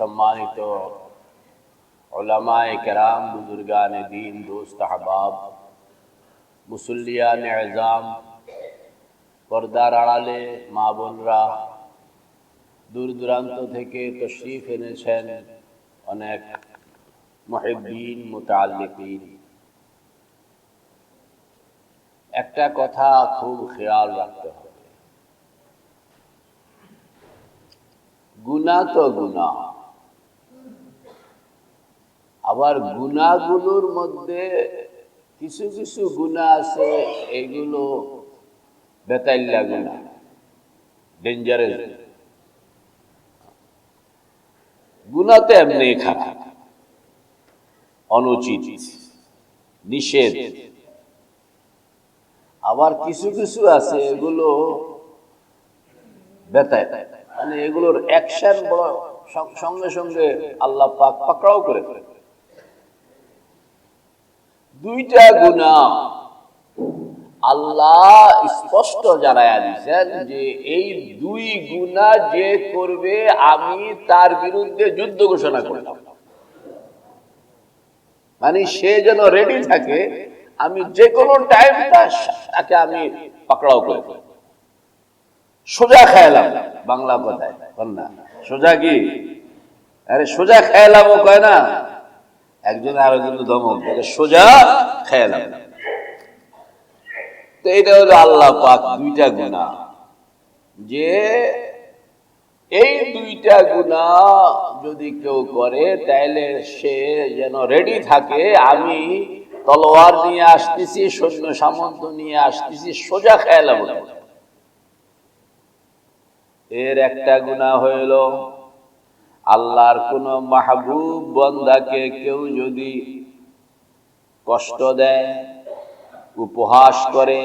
সম্মানিত ওলামায় কেরাম, বুজুর্গান দিন, দোস্ত আহবাব মুসল্লিয়ান এজাম, পর্দার আড়ালে মা বোনরা দূর দূরান্ত থেকে তশরিফ এনেছেন অনেক মহিবিন মুতাল্লিকিন একটা কথা খুব খেয়াল রাখতে হবে। গুণা তো গুণা আবার গুণাগুলোর মধ্যে কিছু কিছু গুণা আছে, এগুলো বেতাইল্লা গুণা ডেঞ্জারাস গুণা তো এমনি খারাপ, অনুচিত, নিষেধ। আবার কিছু কিছু আছে, এগুলো বেতায় মানে এগুলোর অ্যাকশন বড় সঙ্গে সঙ্গে আল্লাহ পাক পাকড়াও করে ফেলে দুইটা গুণা আল্লাহ স্পষ্ট জানায়া দিচ্ছেন যে এই দুই গুণা যে করবে, আমি তার বিরুদ্ধে যুদ্ধ ঘোষণা করলাম মানে সে যেন রেডি থাকে, আমি যে কোনো টাইম তাকে আমি পাকড়াও করে সোজা খেয়ালাম বাংলা কথায় না সোজা কি? আরে সোজা খেয়ালাম ও কয় না একজন আরও কিন্তু ধমক সোজা খেয়ালাম তো এটা হলো আল্লাহ পাক দুইটা গুণা যে এই দুইটা গুণা যদি কেউ করে, তাইলে সে যেন রেডি থাকে, আমি তলোয়ার নিয়ে আসতেছি, সৈন্য সামন্ত নিয়ে আসতেছি, সোজা খেয়ালাম এর একটা গুণা হইল আল্লাহর কোন মাহবুব বন্দাকে কেউ যদি কষ্ট দেয়, উপহাস করে,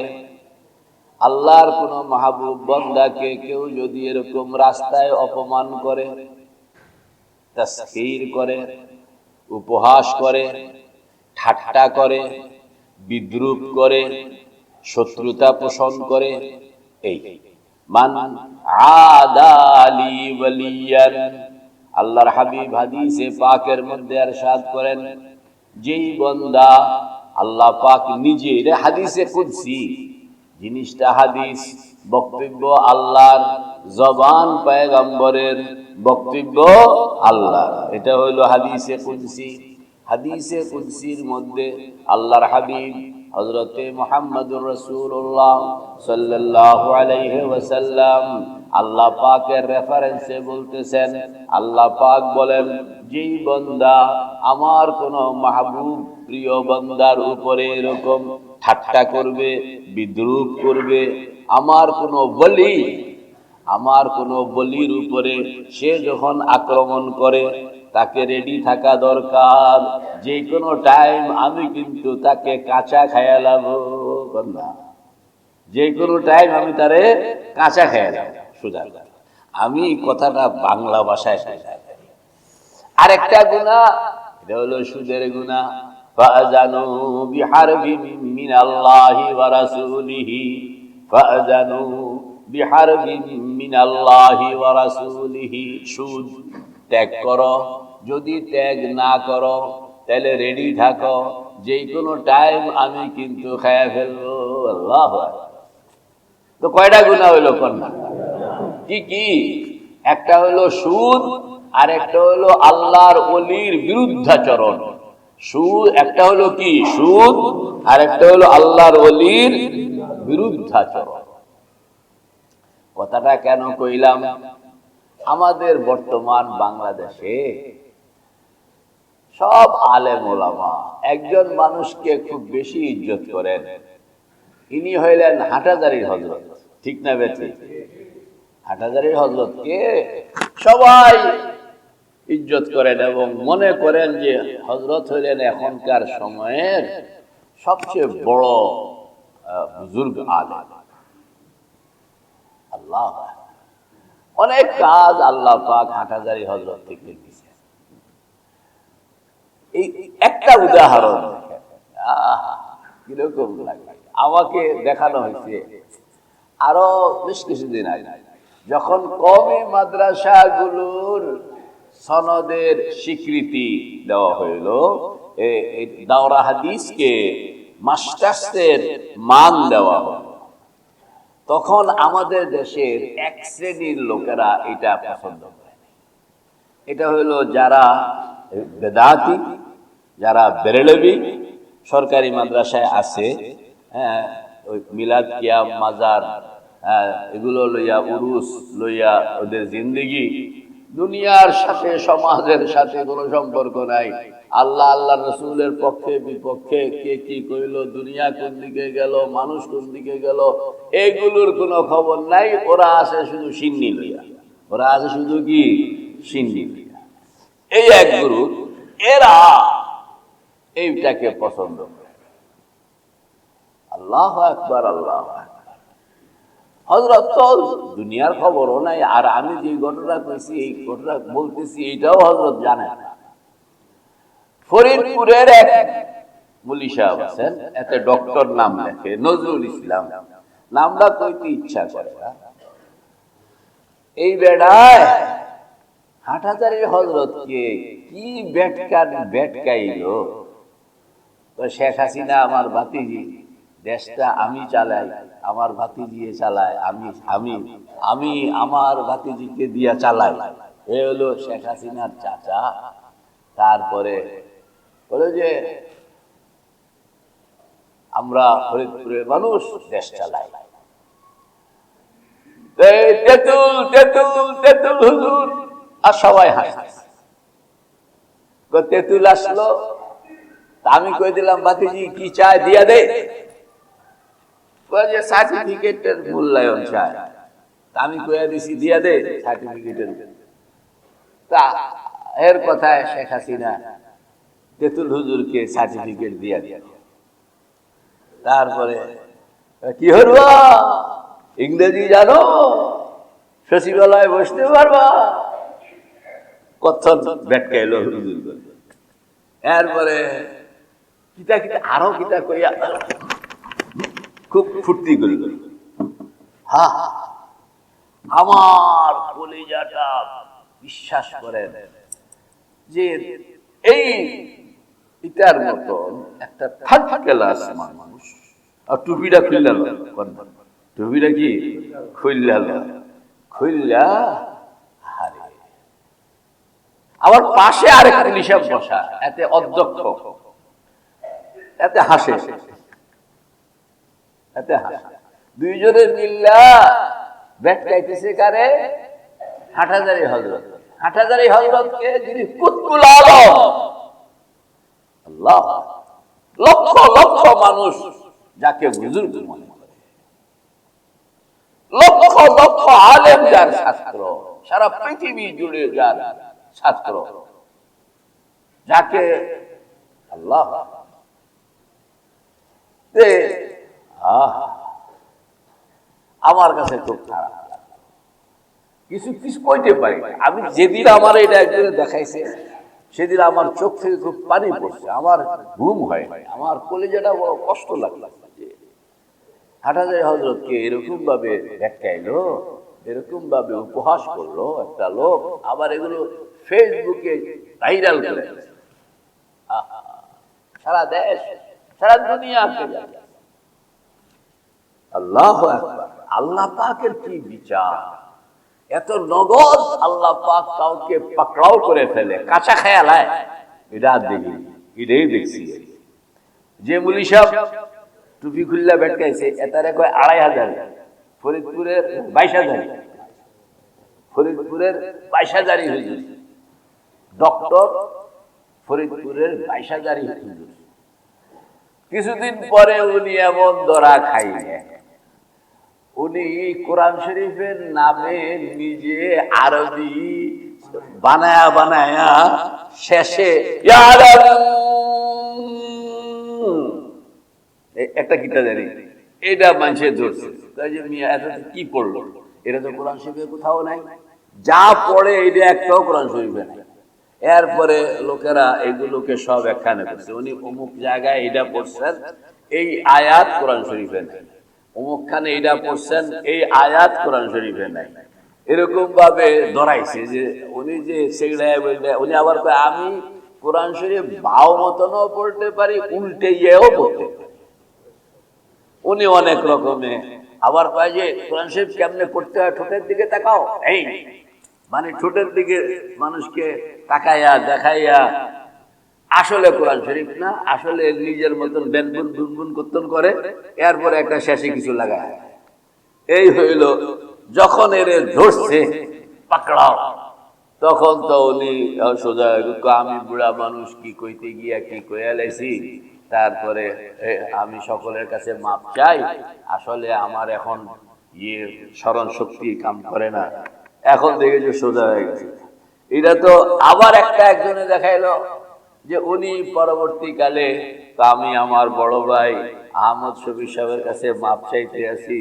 আল্লাহর কোন মাহবুব বন্দাকে কেউ যদি এরকম রাস্তায় অপমান করে তস্কির করে, উপহাস করে, ঠাট্টা করে, বিদ্রুপ করে, শত্রুতা পোষণ করে, এই। মান আদালি ওয়ালিয়ান। আল্লাহর হাবিব হাদিসে পাকের মধ্যে আরশাদ করেন, যেই বন্দা আল্লাহ পাক নিজে হাদিসে কুদসি, জিনিসটা হাদিস, বক্তব্য আল্লাহর জবান পায়গাম্বরের বক্তব্য আল্লাহ এটা হইল হাদিসে কুদসি। হাদিসে কুদসির মধ্যে আল্লাহর হাবিব হজরতে মোহাম্মদুর রসুল্লাহ সাল্লাহ আলাইহি আল্লাহ পাকের রেফারেন্সে বলতেছেন, আল্লাহ পাক বলেন, যেই বন্দা আমার কোন মাহবুব প্রিয় বন্দার উপরে এরকম ঠাট্টা করবে, বিদ্রুপ করবে, আমার কোন বলি, আমার কোন বলির উপরে সে যখন আক্রমণ করে তাকে রেডি থাকা দরকার যে কোনো টাইম আমি কিন্তু তাকে কাঁচা খায়ালাম না যে কোনো টাইম আমি তারে কাঁচা খায়ালাম সোজা আমি কথাটা বাংলা ভাষায় আর একটা গুণা এটা হলো সুদের গুণা فأذنوا بحرب من الله ورسوله فأذنوا بحرب من الله ورسوله সুদ ত্যাগ করো যদি ত্যাগ না করো, তাহলে রেডি থাকো। যে কোনো টাইম আমি কিন্তু খায়া ফেলব। আল্লাহ তো কয়টা গুণা হইল কন্যা? কি কি? একটা হলো সুদ, আর একটা হলো আল্লাহর অলির বিরুদ্ধাচরণ। সুদ, একটা হলো কি? সুদ, আর একটা হলো আল্লাহর অলির বিরুদ্ধাচরণ। কথাটা কেন কইলাম? আমাদের বর্তমান বাংলাদেশে সব আলেম ওলামা। একজন মানুষকে খুব বেশি ইজ্জত করেন। ইনি হইলেন হাটাজারির হজরত ঠিক না বেঠি? হাটাজারির হজরতকে সবাই ইজ্জত করেন এবং মনে করেন যে হজরত হইলেন এখনকার সময়ের সবচেয়ে বড় বুজুর্গ আলেম। আল্লাহ অনেক কাজ আল্লাহ পাক হাটাজারি হজরত থেকে এই একটা উদাহরণ। কীরকম লাগে? আমাকে দেখানো হয়েছে। আরও বেশ কিছুদিন আগে, যখন কমে মাদ্রাসাগুলোর সনদের স্বীকৃতি দেওয়া হইল দাওরা হাদিসকে মাস্টার্সের মান দেওয়া হলো। তখন আমাদের দেশের এক শ্রেণির লোকেরা এটা পছন্দ করে এটা হলো যারা বেদাতি যারা বেরেলবি সরকারি মাদ্রাসায় আছে হ্যাঁ মিলাদ কিয়াম মাজার হ্যাঁ, এগুলো লইয়া উরুস লইয়া ওদের জিন্দিগি। দুনিয়ার সাথে সমাজের সাথে কোনো সম্পর্ক নাই। আল্লাহ আল্লাহ রসুলের পক্ষে বিপক্ষে কে কি কইল দুনিয়া কোন দিকে গেল মানুষ কোন দিকে গেল এগুলোর কোনো খবর নাই। ওরা আছে শুধু সিন্নি লইয়া। ওরা আছে শুধু কি? সিন্নি লইয়া। এই এক গুরু এরা এইটাকে পছন্দ করে। আল্লাহ একবার আল্লাহ হজরত দুনিয়ার খবরও নাই, আর আমি যে ঘটনা কইছি, এই ঘটনা বলতেছি এইটাও হজরত জানে না। ফরিদপুরের এক মুলি সাহেব আছেন, এতে ডক্টর নাম লেখে, নজরুল ইসলাম। নামটা কইতে ইচ্ছা করে। এই বেড়ায় হাটাজারির হজরতকে কি বেটকার বেটকাইলো শেখ হাসিনা আমার ভাতিজি, দেশটা আমি চালাই, আমার ভাতিজিয়ে চালায়, আমি আমি আমি আমার ভাতিজিকে দিয়া চালাই। এ হলো শেখ হাসিনার চাচা। তারপরে বলে যে, আমরা ফরিদপুরের মানুষ, দেশ চালাই। তেঁতুল আর সবাই হাসে তেঁতুল আসলো আমি কই দিলাম, বাতিজি, কি চায় দিয়া দে। সার্টিফিকেটের মূল্যায়ন চায় আমি দিছি, দিয়া দে সার্টিফিকেটের। তা এর কথায় শেখ হাসিনা তেতুল হুজুরকে সার্টিফিকেট দিয়া দিয়া তারপরে, কি হরবা? ইংরেজি জানো? সচিবালয়ে বসতে পারবা? কথন বেটকাইলো হুজুর এরপরে কিতা কিতা আরও কিতা কইয়া খুব ফুর্তি করি। হা হা, আমার কলিজাটা বিশ্বাস করেন যে এই ইটার মতন একটা থার্ড ক্লাস মানুষ আর টুপিটা খুললাল টুপিটা কি? খুললাল খুললা হারে আমার পাশে আরেক পুলিশে বসা এতে অধ্যক্ষ। এতে হাসে। এতে হাসে। দুইজনে মিল্লা ব্যাট খাইতেছে কারে? হাটাজারি হজরত হাটাজারি হজরতকে যিনি কুতুল আলম। আল্লাহ। লক্ষ লক্ষ মানুষ যাকে বুজুর্গ মনে করে। লক্ষ লক্ষ আলেম যার ছাত্র। সারা পৃথিবী জুড়ে যার ছাত্র। যাকে আল্লাহ আমার কাছে খুব খারাপ। কিছু কিছু কইতে পারি। আমি যেদিন আমার এটা একজনে দেখাইছে, সেদিন আমার চোখ থেকে খুব পানি পড়ছে, আমার ঘুম হয়। আমার কলেজাটা বড় কষ্ট লাগল। হজরতকে এরকম ভাবে দেখাইলো এরকম ভাবে উপহাস করল একটা লোক, আবার এগুলো ফেসবুকে ভাইরাল করে সারা দেশ সারা দুনিয়াকে জানে। আল্লাহ আল্লাহ পাকের কি বিচার? এত নগদ আল্লাহ পাক কাউকে পাকড়াও করে ফেলে, কাঁচা খেয়ালায় এটা আর দেখি, এটাই দেখছি। যে মুলি সাহেব টুপি খুল্লা বেটকাইছে এটারে কয় আড়াই হাজার, ফরিদপুরের বাইশ হাজার। ফরিদপুরের বাইশ হাজারই হুজুর। ডক্টর ফরিদপুরের বাইশ হাজারই হুজুর। কিছুদিন পরে উনি এমন দরা খাইলেন। উনি কোরআন শরীফের নামে নিজে আরবি বানায়া বানায়া শেষে একটা কিতা জানি। এটা মানুষের ধরছে তাই যে, মিয়া, এত কি পড়ল? এটা তো কোরআন শরীফে কোথাও নাই। যা পড়ে, এটা একটাও কোরআন শরীফে নাই। এরপরে লোকেরা এগুলোকে সব একখানে করছে। উনি অমুক জায়গায় এটা পড়ছেন, এই আয়াত কোরআন শরীফে নাই। অমুক খানে এটা পড়ছেন, এই আয়াত কোরআন শরীফে নাই। এরকম ভাবে ধরাইছে যে উনি যে সেগুলা বললে উনি আবার আমি কোরআন শরীফ বাও মতনও পড়তে পারি, উল্টে গিয়েও পড়তে উনি অনেক রকমে আবার কয় যে, কোরআন শরীফ কেমনে পড়তে হয়, ঠোঁটের দিকে তাকাও। এই মানে ঠোঁটের দিকে মানুষকে তাকাইয়া দেখাইয়া, আসলে কোরআন শরীফ না, আসলে নিজের মতন বেনবুন বুনবুন কীর্তন করে, এরপরে একটা শেষে কিছু লাগায়। এই হইল, যখন এর ধরছে, পাকড়াও। তখন তো উনি সোজা আমি বুড়া মানুষ, কি কইতে গিয়া, কি কইয়া লাইছি? তারপরে আমি সকলের কাছে মাপ চাই, আসলে আমার এখন ইয়ে স্মরণ শক্তি কাম করে না। এখন দেখে যে সোজা হয়ে গেছে। এটা তো আবার একটা একজনে দেখাইলো যে উনি পরবর্তীকালে আমি আমার বড় ভাই আহমদ শফি সাহেবের কাছে মাপ চাইতে আছি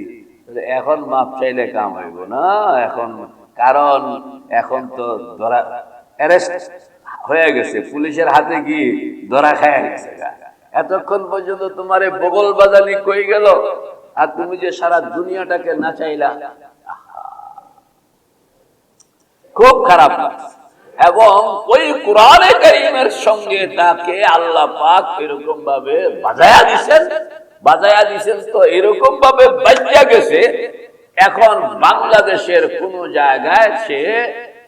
এখন মাপ চাইলে কাম হইব না? এখন কারণ এখন তো ধরা অ্যারেস্ট হয়ে গেছে। পুলিশের হাতে কি ধরা খায় গেছে। এতক্ষণ পর্যন্ত তোমার বগল বাজানি কই গেল? আর তুমি যে সারা দুনিয়াটাকে না চাইলা খুব খারাপ। এবং ওই কোরআনে করিমের সঙ্গে তাকে আল্লাহ পাক এরকম ভাবে বাজায়া দিছেন। বাজায়া দিছেন তো এরকম ভাবে বাজ্যা গেছে। এখন বাংলাদেশের কোন জায়গায় সে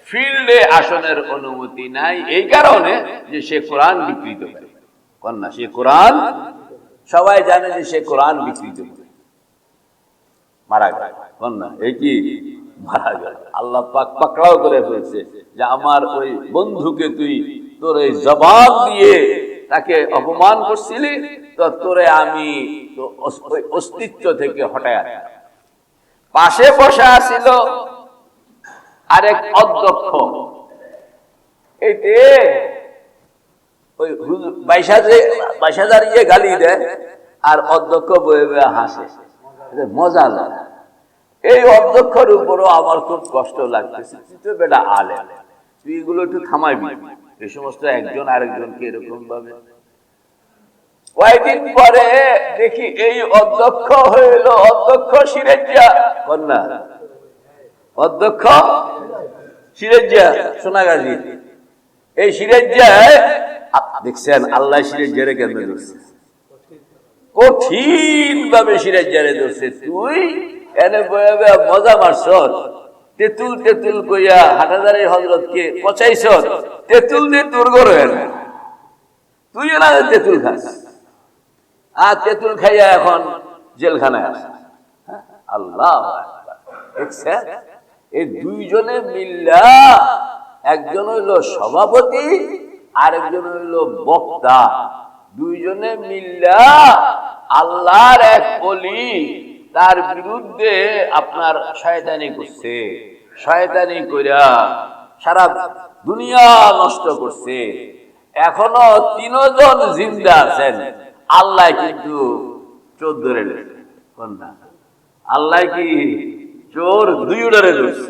ফিল্ডে আসনের অনুমতি নাই, এই কারণে যে সে কোরআন বিকৃত করে কন্যা সে কোরআন? সবাই জানে যে সে কোরআন বিকৃত মারা গেল। কন্যা এই কি? মারা গেল আল্লাহ পাক পাকড়াও করে ফেলছে যে আমার ওই বন্ধুকে তুই তোর এই জবাব দিয়ে তাকে অপমান করছিলি, তো তোরে আমি অস্তিত্ব থেকে হটায়। পাশে বসে আসিল আরেক অধ্যক্ষ। এইতে ওই বাইশ ইয়ে গালি দেয়, আর অধ্যক্ষ বয়ে বয়ে হাসে। মজা লাগে এই অধ্যক্ষর উপরও আমার খুব কষ্ট লাগতেছে। তুই বেটা আলে তুই এগুলো একটু থামাইবি এই সমস্ত একজন আরেকজনকে এরকম ভাবে কয়েকদিন পরে দেখি এই অধ্যক্ষ হইল অধ্যক্ষ সিরেজিয়া কন্যা অধ্যক্ষ সিরেজিয়া সোনাগাজী। এই সিরেজিয়ায় দেখছেন, আল্লাহ সিরেজিয়ারে কেন কঠিন ভাবে সিরাজারে ধরছে। তুই এনে বয়ে মজা মারছ তেতুল তেতুল কইয়া হাটাদারি হজরত কে পচাইছ তেতুল দিয়ে তোর ঘর হয়ে না তুই না তেতুল খাস আর তেতুল খাইয়া এখন জেলখানায় আছে? আল্লাহ দেখছেন এই দুইজনে মিল্লা একজন হইল সভাপতি, আরেকজন হইল বক্তা। দুইজনে মিল্লা আল্লাহর এক বলি তার বিরুদ্ধে আপনার শয়তানি করছে। শয়তানি কইরা সারা দুনিয়া নষ্ট করছে। এখনও তিনজন জিন্দা আছেন। আল্লাহ কিন্তু চোর ধরে আল্লাহ কি চোর দুই ধরে ধরছে।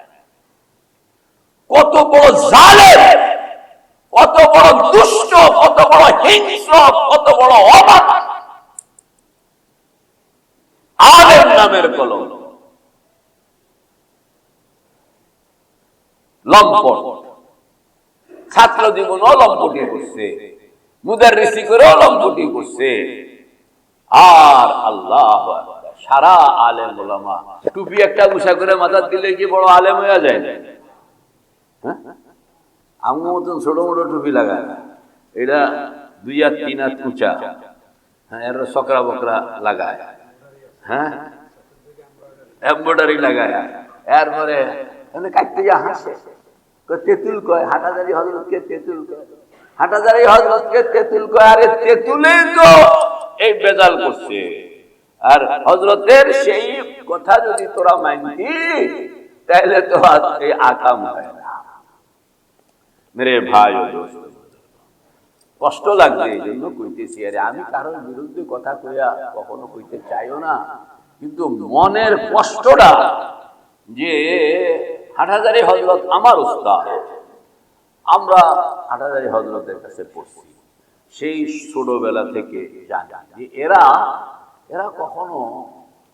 কত বড় জালেম, কত বড় দুষ্ট, কত বড় হিংস্র, কত বড় অবাক। আলেম নামের কলম। লম্পট। ছাত্র জীবনও লম্পটি করছে মুদার ঋষি করেও লম্পটি করছে আর আল্লাহ সারা আলেম ওলামা। টুপি একটা উষা করে মাথা দিলে কি বড় আলেম হয়ে যায়? আমার মতন ছোট মোটো টুপি লাগায় না। এটা দুই আর তিন উঁচা। হ্যাঁ এর সকরা বকরা লাগায়। হ্যাঁ? এম্বয়ডারি লাগায়। এরপরে কাটতে যা হাসে। তেঁতুল কয়, হাটাদারি হজরতকে তেঁতুল কয়। হাটাদারি হজরতকে তেঁতুল কয়, আরে তেঁতুলেই তো এই বেজাল করছে। আর হজরতের সেই কথা যদি তোরা মানতি তাহলে তো এই আকাম হয় না। মেরে ভাই কষ্ট লাগবে এই জন্য কইতেছি, আরে আমি কারোর বিরুদ্ধে কথা কইয়া কখনো কইতে চাইও না, কিন্তু মনের কষ্টটা যে হাটহাজারি হজরত আমার উস্তাদ, আমরা হাটহাজারি হজরতের কাছে পড়ছি। সেই ছোটবেলা থেকে জানি যে এরা এরা কখনো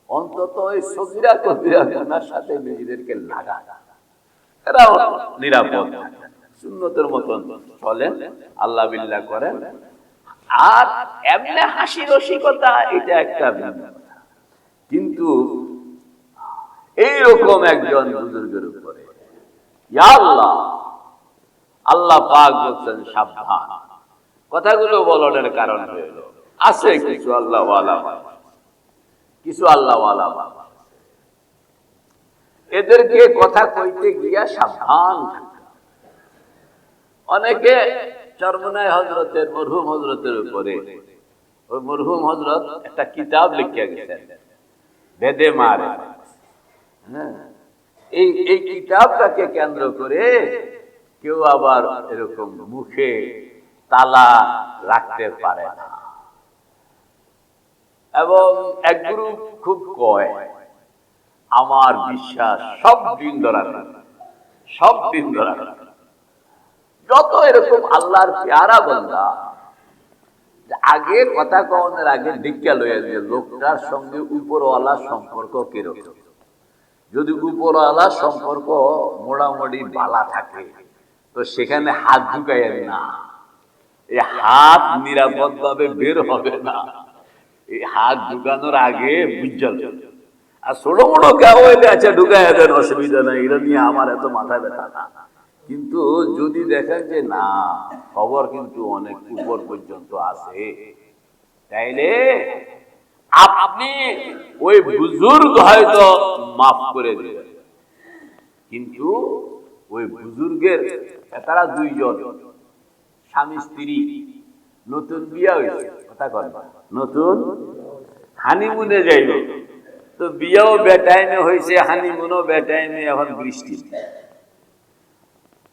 অন্তত ওই সবিরা কবিরা সাথে নিজেদেরকে লাগা এরা নিরাপদ সুন্নতের মতন চলেন আল্লাহ বিল্লাহ করেন আর এমনি হাসি রসিকতা, এটা একটা। কিন্তু এইরকম একজন বুজুর্গের উপরে আল্লাহ আল্লাহ পাক বলছেন সাবধান কথাগুলো বলনের কারণ হইল আছে কিছু আল্লাহ কিছু আল্লাহ এদেরকে কথা কইতে গিয়া সাবধান হবে। অনেকে চরমনায় হজরতের মরহুম হজরতের উপরে। ওই মরহুম হজরত একটা কিতাব লিখিয়া গেছেন। বেদে মারে। হ্যাঁ। এই এই কিতাবটাকে কেন্দ্র করে কেউ আবার এরকম মুখে তালা রাখতে পারে না। এবং এক খুব কয়, আমার বিশ্বাস সব দিন ধরা সব দিন ধরা যত এরকম আল্লাহর পেয়ারা বন্ধা আগে কথা কওয়ানোর আগে ডিক্কা লইয়া যে লোকটার সঙ্গে উপরওয়ালা সম্পর্ক কীরকম? যদি উপরওয়ালা সম্পর্ক মোটামুটি বালা থাকে, তো সেখানে হাত ঢুকাইয়া না। এই হাত নিরাপদ ভাবে বের হবে না। এই হাত ঢুকানোর আগে বুঝল আর ছোট মোটো কেউ হইলে আচ্ছা ঢুকাইয়া দেন, অসুবিধা নাই এটা নিয়ে আমার এত মাথা ব্যথা না। কিন্তু যদি দেখেন যে না, খবর কিন্তু অনেক উপর পর্যন্ত আছে, তাইলে আপনি ওই বুজুর্গ হয়তো মাফ করে দেবেন। কিন্তু ওই বুজুর্গের, তারা দুইজন, স্বামী, স্ত্রী, নতুন বিয়া হয়েছে, কথা কয় নতুন হানিমুনে যাইব তো বিয়াও বেটাইমে হয়েছে, হানিমুনও বেটাইমে এখন বৃষ্টি।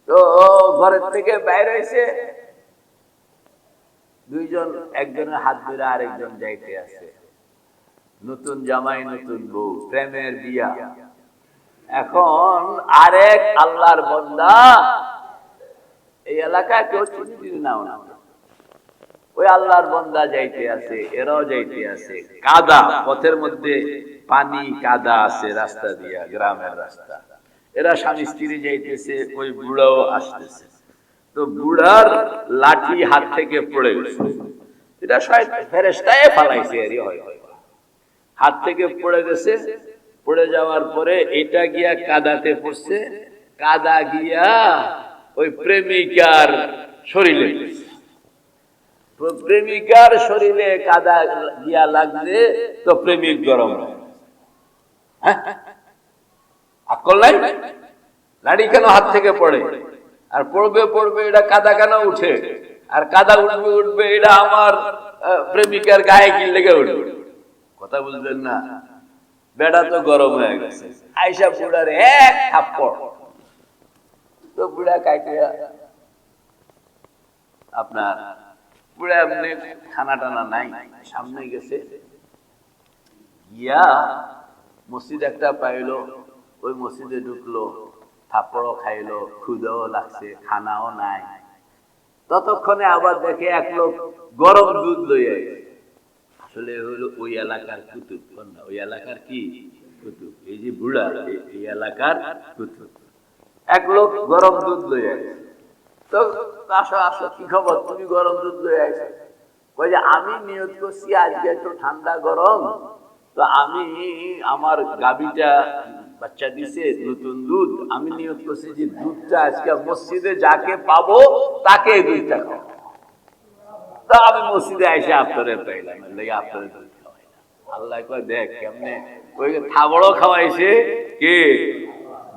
তো ঘরের থেকে বাইরে হয়েছে। দুইজন, একজনের হাত ধরে আরেকজন যাইতে আছে। নতুন জামাই, নতুন বউ, প্রেমের বিয়া। এখন আরেক আল্লাহর বন্দা। এই এলাকায় কেউ চিনি দিদি নাও না। ওই আল্লাহর বন্দা যাইতে আছে, এরাও যাইতে আছে। কাদা, পথের মধ্যে পানি কাদা আছে রাস্তা দিয়া, গ্রামের রাস্তা। এরা স্বামী স্ত্রী যাইতেছে, ওই বুড়াও আসতেছে। তো বুড়ার লাঠি হাত থেকে পড়ে গেছে। এটা ফেরেস্তায় ফালাইছে, এরই হয়। হাত থেকে পড়ে গেছে, পড়ে যাওয়ার পরে এটা গিয়া কাদাতে পড়ছে, কাদা গিয়া ওই প্রেমিকার শরীরে প্রেমিকার শরীরে কাদা গিয়া লাগছে তো প্রেমিক গরম হয়। আকল নাই? লাড়ি কেন হাত থেকে পড়ে? আর পড়বে পড়বে, এটা কাদা কেন উঠে? আর কাদা উঠবে উঠবে, এটা আমার প্রেমিকার গায়ে কি লেগে উঠবে? কথা বুঝলেন না? বেড়া তো গরম হয়ে গেছে। আইসা বুড়ার এক থাপ্পড়। তো বুড়া কাটিয়া আপনার, বুড়া এমনি খানা টানা নাই, সামনে গেছে। গিয়া মসজিদ একটা পাইলো। ওই মসজিদে ঢুকলো, থাপ্পড়ও খাইলো, ক্ষুদাও লাগছে, খানাও নাই। ততক্ষণে আবার দেখে এক লোক গরম দুধ লইয়া। আসলে হলো ওই এলাকার কুতুব কন্যা ওই এলাকার কি কুতুব? এই যে বুড়া, এই- এই এলাকার কুতুব। এক লোক গরম দুধ লইয়া তো আসো আসো, কি খবর? তুমি গরম দুধ লইয়া আসো কই যে আমি নিয়ত করছি আজকে একটু ঠান্ডা গরম। তো আমি আমার গাবিটা বাচ্চা দিছে, নতুন দুধ। আমি নিয়ত করছি যে দুধটা আজকে মসজিদে যাকে পাবো, তাকে দুধটা খাব। তা আমি মসজিদে এসে আপনারে পাইলাম লেগে আপনারে দুধ আল্লাহ দেখ কেমনে, ওই খাওয়াইছে, কে?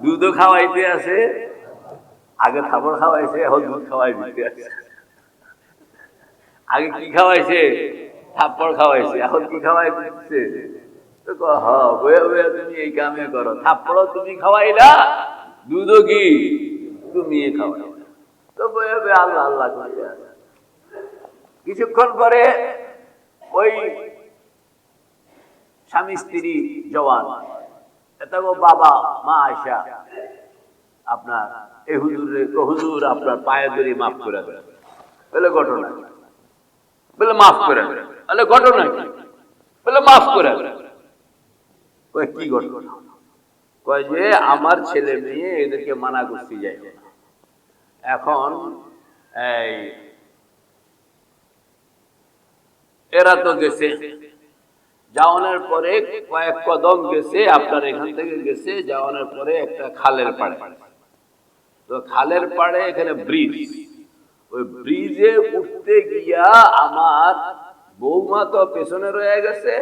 দুধও খাওয়াইতে আছে, আগে থাবড় খাওয়াইছে, এখন দুধ খাওয়াই দিতে আছে। আগে কি খাওয়াইছে? থাপ্পড় খাওয়াইছে, এখন কি খাওয়াই দিচ্ছে? তুমি এই কামে করো। থাপ্পড়ও তুমি খাওয়াইলা কি তুমি আল্লাহ আল্লাহ কিছুক্ষণ পরে ওই স্বামী স্ত্রী জওয়ান এটা বাবা, মা আয়সা আপনার এই হুজুরে হুজুর, আপনার পায়ে ধরে মাফ করে দেবে বলে, ঘটনা? বলে, মাফ করে দেবে ঘটনা বলে, মাফ করে দেবে কি ঘটনা? কয় যে আমার ছেলে মেয়ে এদেরকে মানা করতে যাই এখন এই এরা তো গেছে। যাওয়ানোর পরে কয়েক কদম গেছে, আপনার এখান থেকে গেছে, যাওয়ানোর পরে একটা খালের পাড়ে। তো খালের পাড়ে এখানে ব্রিজ। ওই ব্রিজে উঠতে গিয়া আমার বৌমা তো পেছনে রয়ে গেছে,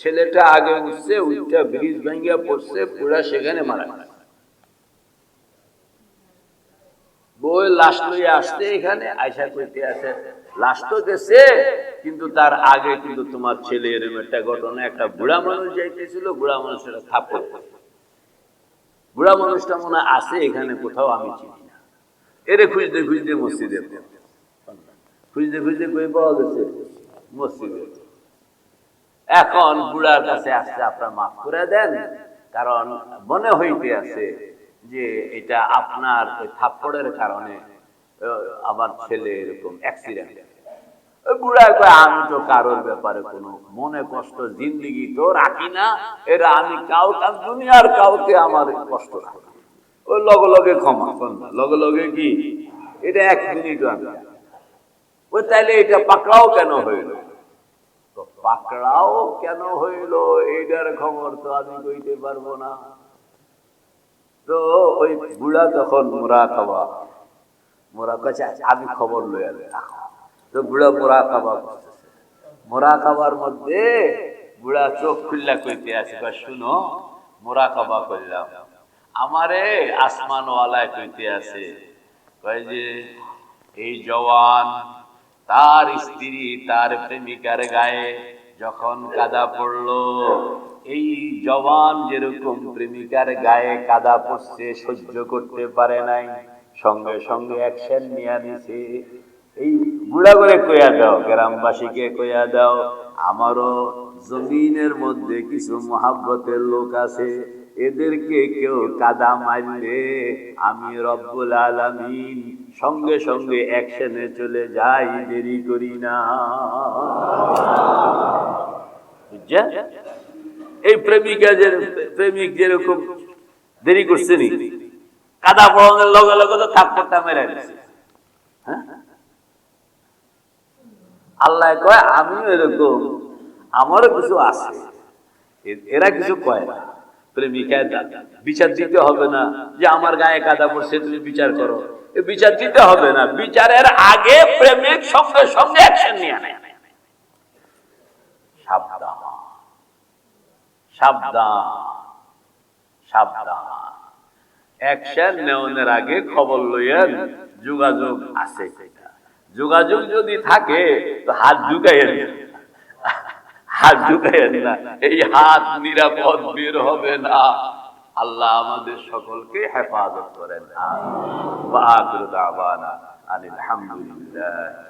ছেলেটা আগে উঠছে উঠটা ব্রিজ ভেঙে পড়ছে, পুরা সেখানে মারা বই লাশ লইয়ে আসতে এখানে আয়সা করতে আছে, লাশ তো গেছে, কিন্তু তার আগে কিন্তু তোমার ছেলে এরকম একটা ঘটনা, একটা বুড়া মানুষ যাইতেছিল, বুড়া মানুষের থাপ্পড় বুড়া মানুষটা মনে আছে, এখানে কোথাও আমি চিনি না। এরে খুঁজতে খুঁজতে মসজিদে খুঁজতে খুঁজতে কই পাওয়া গেছে? মসজিদে। এখন বুড়ার কাছে আসতে আপনার মাফ করে দেন, কারণ মনে হইতে আছে যে এটা আপনার ওই থাপ্পড়ের কারণে আমার ছেলে এরকম অ্যাক্সিডেন্ট ওই কয়, আমি তো কারোর ব্যাপারে কোনো মনে কষ্ট, জিন্দিগি তো রাখি না। এরা আমি কাউকে, দুনিয়ার কাউকে আমার কষ্ট রাখি ওই লগে লগে ক্ষমা লগে লগে কি? এটা এক আমি ওই তাইলে এটা পাকড়াও কেন হইল? পাকড়াও কেন হইল? এইটার খবর তো আমি কইতে পারব না। তো ওই বুড়া তখন মোরা খাওয়া মোরা কাছে আমি খবর লই তো বুড়া মোরা খাওয়া মোরা খাবার মধ্যে বুড়া চোখ খুললা কইতে আছে, বা শুনো মোরা খাবা করলাম আমারে আসমান ওয়ালায় কইতে আছে, কয় যে, এই জওয়ান তার স্ত্রী তার প্রেমিকার গায়ে যখন কাদা পড়ল, এই জওয়ান যেরকম প্রেমিকার গায়ে কাদা পড়ছে সহ্য করতে পারে নাই। সঙ্গে সঙ্গে অ্যাকশন নিয়ে নিছে। এই বুড়া করে কইয়া দাও, গ্রামবাসীকে কইয়া দাও, আমারও জমিনের মধ্যে কিছু মহাব্বতের লোক আছে, এদেরকে কেউ কাদা মারলে আমি রব্বুল আলামিন সঙ্গে সঙ্গে অ্যাকশনে চলে যাই, দেরি করি না। বুঝছেন? এই প্রেমিকা যে প্রেমিক যেরকম দেরি করছে নি, কাদা পড়ানোর লগে লগে তো থাপ্পড়টা মেরে হ্যাঁ? আল্লাহ কয়, আমিও এরকম, আমারও কিছু আছে। এরা কিছু কয় না। প্রেমিকায় বিচার দিতে হবে না যে আমার গায়ে কাদা পড়ছে, তুমি বিচার করো। বিচার দিতে হবে না। বিচারের আগে প্রেমিক সঙ্গে সঙ্গে অ্যাকশন নিয়ে নেয়। যোগাযোগ আছে। কিনা। যোগাযোগ যদি থাকে, তো হাত ঢুকাইয়েন। হাত ঢুকাইয়েন না, এই হাত নিরাপদ বের হবে না। আল্লাহ আমাদের সকলকে হেফাজত করেন। আমিন।